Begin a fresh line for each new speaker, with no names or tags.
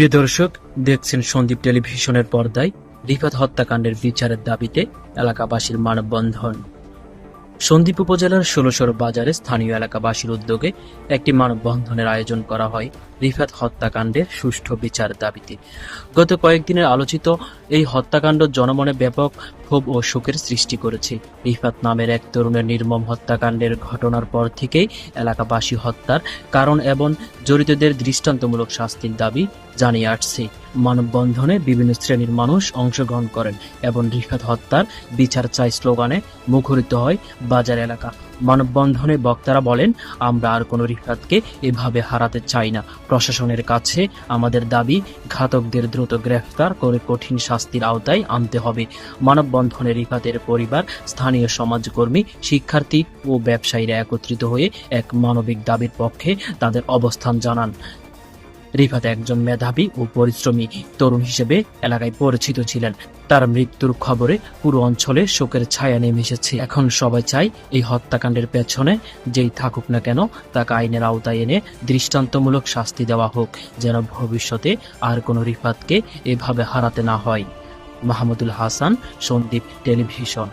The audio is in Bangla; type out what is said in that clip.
প্রিয় দর্শক দেখছেন সন্দীপ টেলিভিশনের পর্দায় রিফাত হত্যাকাণ্ডের বিচারের দাবিতে এলাকাবাসীর মানববন্ধন। সন্দ্বীপ উপজেলার ষোলশর বাজারে স্থানীয় এলাকাবাসীর উদ্যোগে একটি মানববন্ধনের আয়োজন করা হয় রিফাত হত্যাকাণ্ডের সুষ্ঠু বিচার দাবিতে। গত কয়েকদিনের আলোচিত এই হত্যাকাণ্ড জনমনে ব্যাপক ক্ষোভ ও শোকের সৃষ্টি করেছে। রিফাত নামের এক তরুণের নির্মম হত্যাকাণ্ডের ঘটনার পর থেকেই এলাকাবাসী হত্যার কারণ এবং জড়িতদের দৃষ্টান্তমূলক শাস্তির দাবি জানিয়ে আসছে। মানববন্ধনে বিভিন্ন শ্রেণির মানুষ অংশগ্রহণ করেন এবং রিফাত হত্যার বিচার চাই স্লোগানে মুখরিত হয় বাজার এলাকা। মানববন্ধনে বক্তারা বলেন, আমরা আর কোনো রিফাতকে এভাবে হারাতে চাই না। প্রশাসনের কাছে আমাদের দাবি, ঘাতকদের দ্রুত গ্রেফতার করে কঠিন শাস্তির আওতায় আনতে হবে। মানববন্ধনে রিফাতের পরিবার, স্থানীয় সমাজকর্মী, শিক্ষার্থী ও ব্যবসায়ীরা একত্রিত হয়ে এক মানবিক দাবির পক্ষে তাদের অবস্থান জানান। রিফাত একজন মেধাবী ও পরিশ্রমী তরুণ হিসেবে এলাকায় পরিচিত ছিলেন। তার মৃত্যুর খবরে পুরো অঞ্চলে শোকের ছায়া নেমে এসেছে। এখন সবাই চাই এই হত্যাকাণ্ডের পেছনে যেই থাকুক না কেন তাকে আইনের আওতায় এনে দৃষ্টান্তমূলক শাস্তি দেওয়া হোক, যেন ভবিষ্যতে আর কোনো রিফাতকে এভাবে হারাতে না হয়। মাহমুদুল হাসান, সন্দীপ টেলিভিশন।